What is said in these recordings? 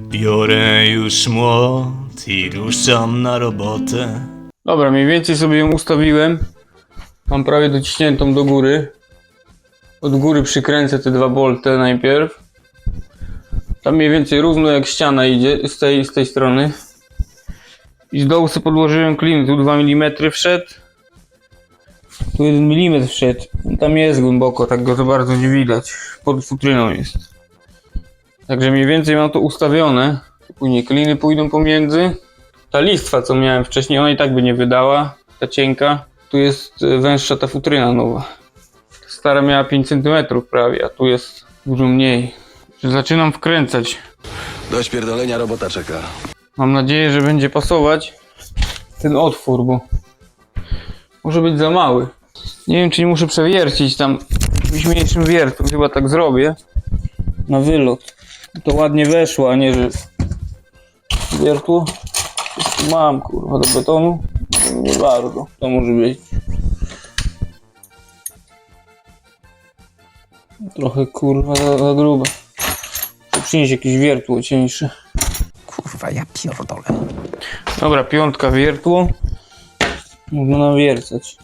Biorę już młot i ruszam na robotę. Dobra, mniej więcej sobie ją ustawiłem. Mam prawie dociśniętą do góry. Od góry przykręcę te dwa bolty najpierw. Tam mniej więcej równo jak ściana idzie z tej, z tej strony. I z dołu sobie podłożyłem klin. Tu 2 mm wszedł. Tu 1 mm wszedł. Tam jest głęboko, tak go to bardzo nie widać. Pod futryną jest. Także mniej więcej mam to ustawione. Później kliny pójdą pomiędzy. Ta listwa, co miałem wcześniej, ona i tak by nie wydała. Ta cienka. Tu jest e, węższa ta futryna nowa. Stara miała 5 cm prawie, a tu jest dużo mniej. Zaczynam wkręcać. Do śpierdolenia robota czeka. Mam nadzieję, że będzie pasować ten otwór, bo może być za mały. Nie wiem, czy nie muszę przewiercić tam jakimś mniejszym wiertłem. Chyba tak zrobię. Na wylot. To ładnie weszło, a nie, że wiertło. Mam, kurwa, do betonu. Nie bardzo. To może być. Trochę, kurwa, za, za grube. To przynieść jakieś wiertło cieńsze. Kurwa, ja pierdolę. Dobra, piątka wiertło. Można nawiercać.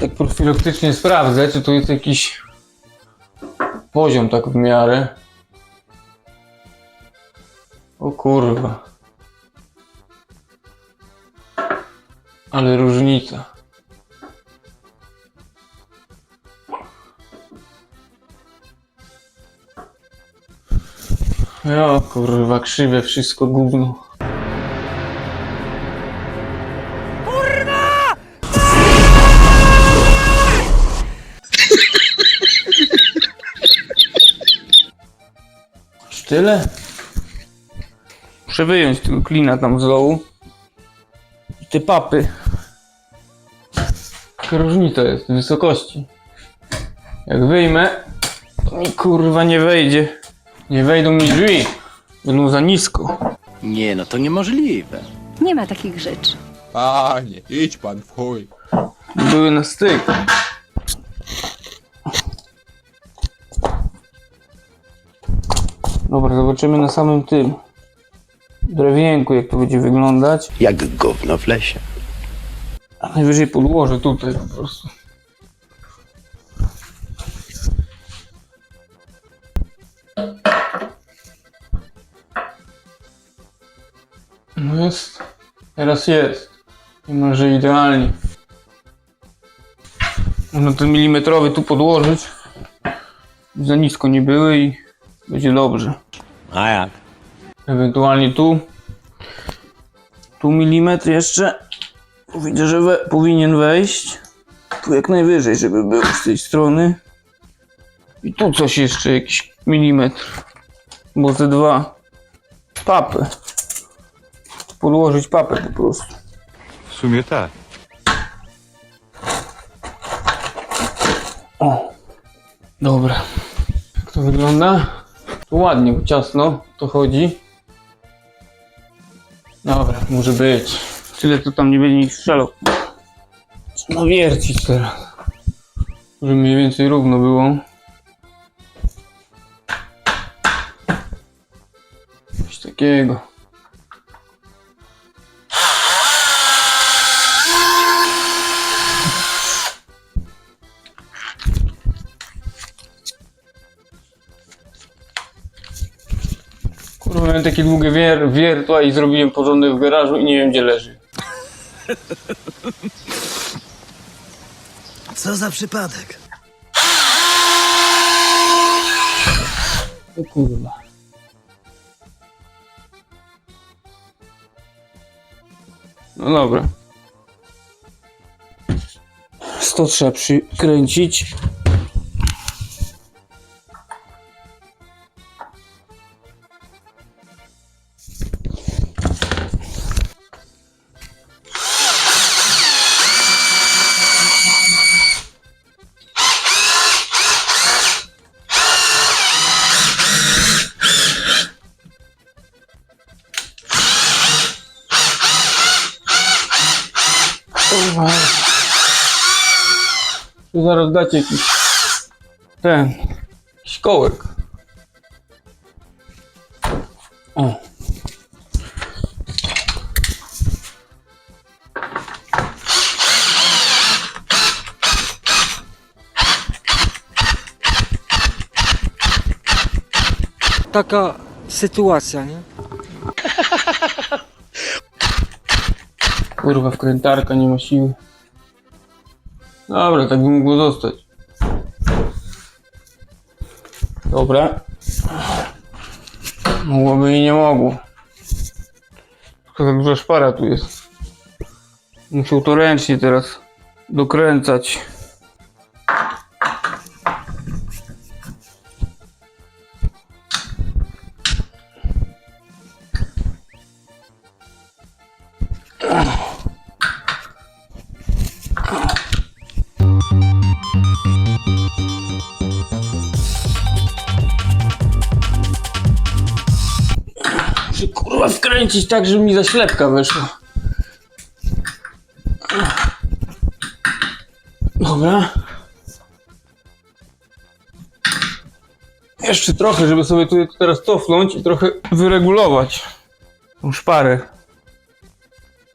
Tak profilaktycznie sprawdzę, czy tu jest jakiś poziom tak w miarę. O kurwa. Ale różnica. Ja kurwa, krzywe wszystko gówno. Aż tyle? Muszę wyjąć tego klina tam z dołu. I te papy. Jaka różnica jest w wysokości. Jak wyjmę, to mi kurwa nie wejdzie. Nie wejdą mi drzwi. Będą za nisko. Nie, no to niemożliwe. Nie ma takich rzeczy. Panie, idź pan w chuj. Były na styk. Dobra, zobaczymy na samym tym drewienku, jak to będzie wyglądać. Jak gówno w lesie. A najwyżej podłożę tutaj po prostu. No jest. Teraz jest. Niemalże idealnie. Można ten milimetrowy tu podłożyć. Za nisko nie były i będzie dobrze. A jak? Ewentualnie tu. Tu milimetr jeszcze. Widzę, że we, powinien wejść. Tu jak najwyżej, żeby był z tej strony. I tu coś jeszcze, jakiś milimetr. Bo te dwa papy. Podłożyć papę po prostu. W sumie tak. O, dobra. Jak to wygląda? To ładnie, bo ciasno to chodzi. Może być. Tyle to tam nie będzie nic strzelał. Trzeba nawiercić teraz. Żeby mniej więcej równo było. Coś takiego. Takie długie wier wiertła i zrobiłem porządek w garażu i nie wiem gdzie leży. Co za przypadek? O kurwa. No dobra. Sto trzeba przykręcić. zaraz dacie jakiś ten jakiś. O. Taka sytuacja, nie? Kurwa, wkrętarka nie ma siły. Dobra, tak by mogło zostać. Dobra. Mogłoby i nie mogło. Tylko za duża szpara tu jest. Muszę to ręcznie teraz dokręcać. Tak, żeby mi zaślepka weszła. Dobra. Jeszcze trochę, żeby sobie tu teraz cofnąć i trochę wyregulować tą szparę.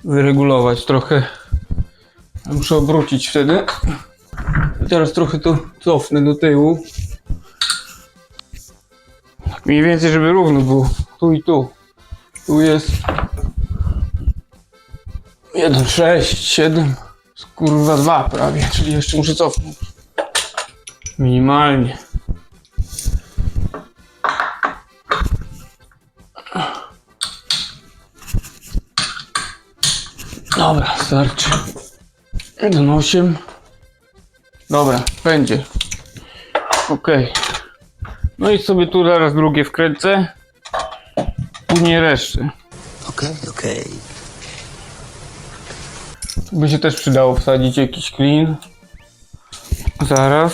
Wyregulować trochę. Muszę obrócić wtedy. I teraz trochę to cofnę do tyłu. Tak Mniej więcej, żeby równo było. Tu i tu. Tu jest 1, 6, 7, kurwa 2 prawie, czyli jeszcze muszę cofnąć. Minimalnie. Dobra, starczy. 1, 8. Dobra, będzie. Okej. No i sobie tu zaraz drugie wkręcę. Później resztę. Okej, okej. By się też przydało wsadzić jakiś klin. Zaraz.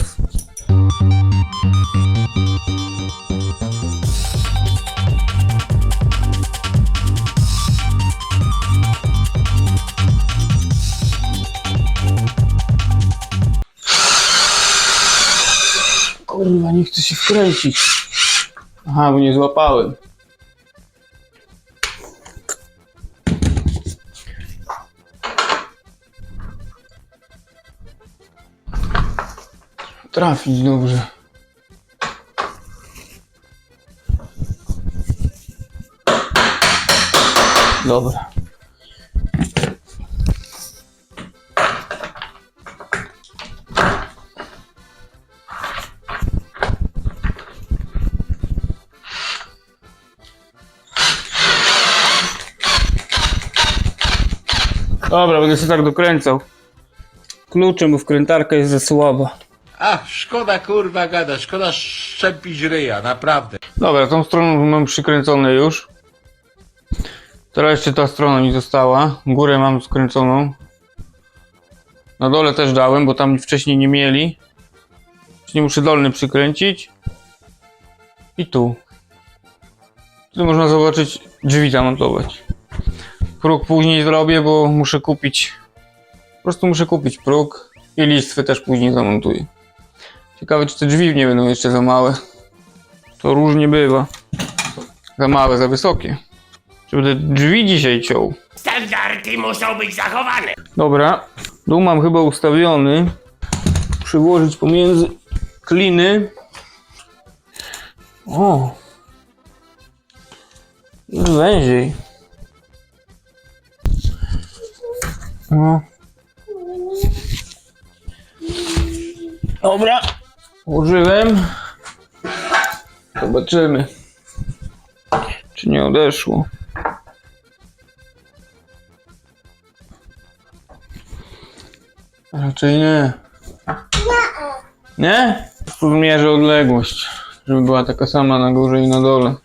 Kurwa, nie chcę się wkręcić. Aha, bo nie złapałem. Trafić dobrze. Dobra. Dobra, będę się tak dokręcał. Kluczem, bo wkrętarka jest za słaba. A, szkoda kurwa gada, szkoda szczepić ryja, naprawdę. Dobra, tą stroną mam przykręcone już. Teraz jeszcze ta strona mi została. Górę mam skręconą. Na dole też dałem, bo tam wcześniej nie mieli. Czyli muszę dolny przykręcić. I tu. Tu można zobaczyć drzwi zamontować. Próg później zrobię, bo muszę kupić. Po prostu muszę kupić próg i listwy też później zamontuję. Ciekawe, czy te drzwi nie będą jeszcze za małe. To różnie bywa. Za małe, za wysokie. Czy będę drzwi dzisiaj ciął? Standardy muszą być zachowane. Dobra. Dół mam chyba ustawiony. Przyłożyć pomiędzy kliny. O. Jest węziej. No. Dobra. Użyłem. Zobaczymy. Czy nie odeszło. Raczej nie. Nie? Tu zmierzę odległość, żeby była taka sama na górze i na dole.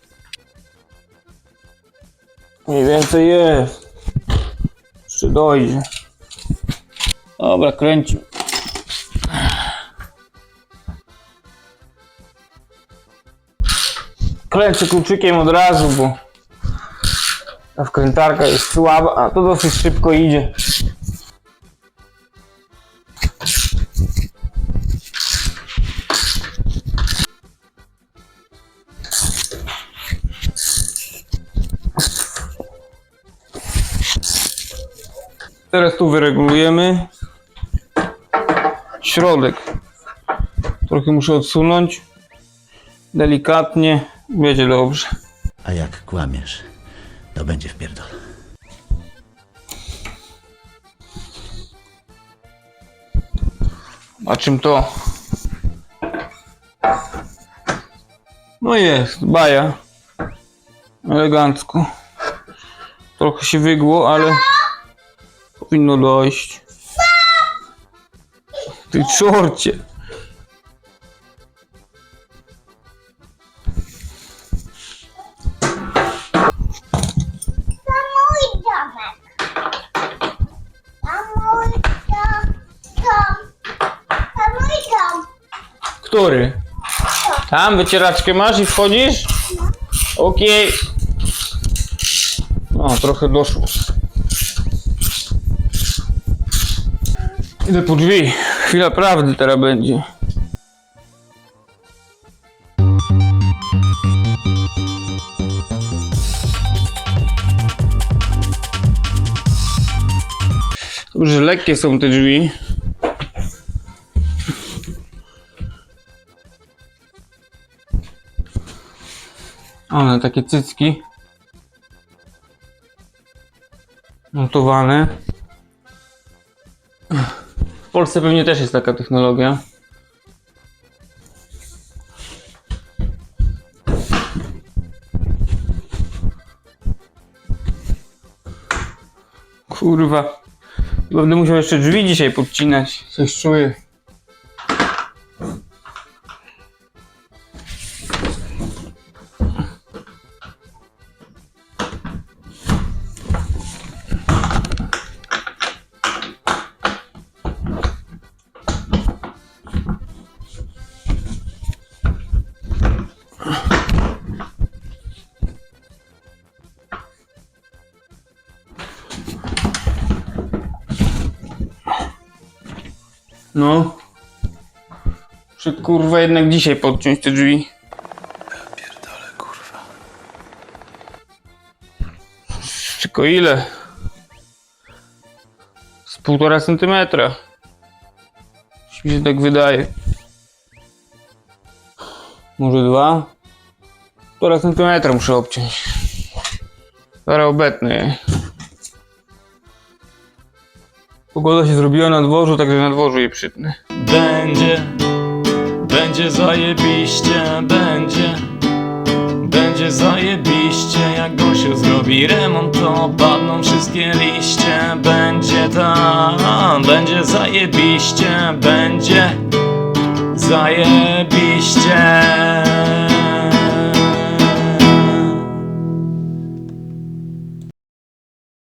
Mniej więcej jest. Jeszcze dojdzie. Dobra, kręcimy. Kręcę kluczykiem od razu, bo ta wkrętarka jest słaba, a to dosyć szybko idzie. Teraz tu wyregulujemy środek. Trochę muszę odsunąć delikatnie, Wiecie dobrze. A jak kłamiesz, to będzie wpierdol. A czym to? No jest, baja. Elegancko. Trochę się wygło, ale powinno dojść. Ty czorcie. Który? Tam wycieraczkę masz i wchodzisz? Okej. No, trochę doszło. Idę po drzwi. Chwila prawdy teraz będzie. Dobrze, lekkie są te drzwi. One takie cycki. Montowane. W Polsce pewnie też jest taka technologia. Kurwa. Będę musiał jeszcze drzwi dzisiaj podcinać. Coś czuję. No. Muszę kurwa jednak dzisiaj podciąć te drzwi. Pierdolę, kurwa. Tylko ile? Z półtora centymetra. Mi się tak wydaje. Może dwa? Półtora centymetra muszę obciąć. Zaraz. Pogoda się zrobiła na dworzu, także na dworzu je przytnę. Będzie, będzie zajebiście, będzie Będzie zajebiście, jak Gosiu zrobi remont To padną wszystkie liście Będzie tam, będzie zajebiście Będzie zajebiście